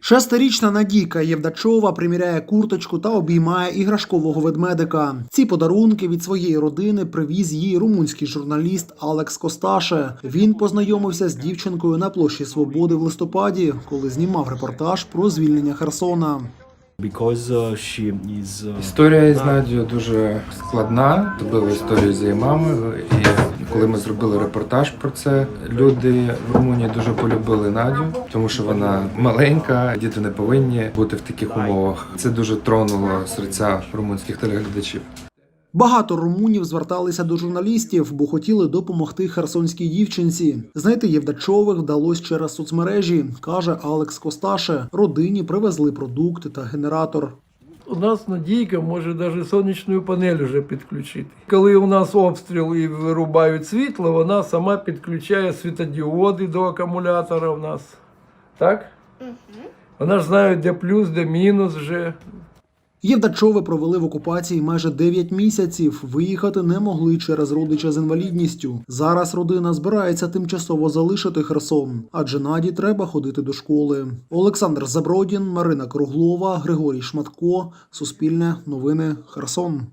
Шестирічна Надійка Євдачова приміряє курточку та обіймає іграшкового ведмедика. Ці подарунки від своєї родини привіз їй румунський журналіст Алекс Косташе. Він познайомився з дівчинкою на площі Свободи в листопаді, коли знімав репортаж про звільнення Херсона. Because uh, she is uh, Історія із Надією дуже складна. Робили історію з її мамою, і коли ми зробили репортаж про це, люди в Румунії дуже полюбили Надю, тому що вона маленька, діти не повинні бути в таких умовах. Це дуже тронуло серця румунських телеглядачів. Багато румунів зверталися до журналістів, бо хотіли допомогти херсонській дівчинці. Знайти Євдачових вдалося через соцмережі, каже Алекс Косташе. Родині привезли продукти та генератор. У нас Надійка може навіть сонячну панель вже підключити. Коли у нас обстріл і вирубають світло, вона сама підключає світодіоди до акумулятора у нас. Так? Вона ж знає, де плюс, де мінус вже. Євдачови провели в окупації майже 9 місяців. Виїхати не могли через родича з інвалідністю. Зараз родина збирається тимчасово залишити Херсон, адже наді треба ходити до школи. Олександр Забродін, Марина Круглова, Григорій Шматко. Суспільне новини Херсон.